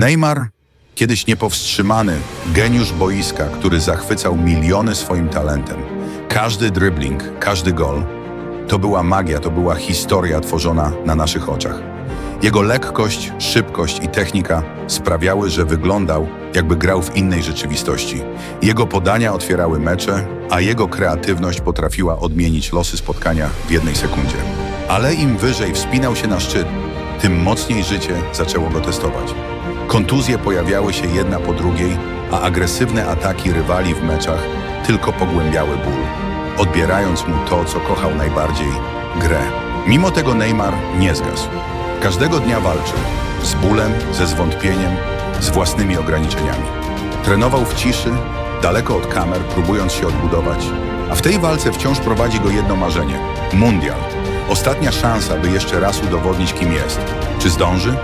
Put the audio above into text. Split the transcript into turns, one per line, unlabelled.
Neymar, kiedyś niepowstrzymany geniusz boiska, który zachwycał miliony swoim talentem. Każdy dribbling, każdy gol to była magia, to była historia tworzona na naszych oczach. Jego lekkość, szybkość i technika sprawiały, że wyglądał, jakby grał w innej rzeczywistości. Jego podania otwierały mecze, a jego kreatywność potrafiła odmienić losy spotkania w jednej sekundzie. Ale im wyżej wspinał się na szczyt, tym mocniej życie zaczęło go testować. Kontuzje pojawiały się jedna po drugiej, a agresywne ataki rywali w meczach tylko pogłębiały ból, odbierając mu to, co kochał najbardziej grę. Mimo tego Neymar nie zgasł. Każdego dnia walczył z bólem, ze zwątpieniem, z własnymi ograniczeniami. Trenował w ciszy, daleko od kamer, próbując się odbudować, a w tej walce wciąż prowadzi go jedno marzenie mundial. Ostatnia szansa, by jeszcze raz udowodnić, kim jest. Czy zdąży?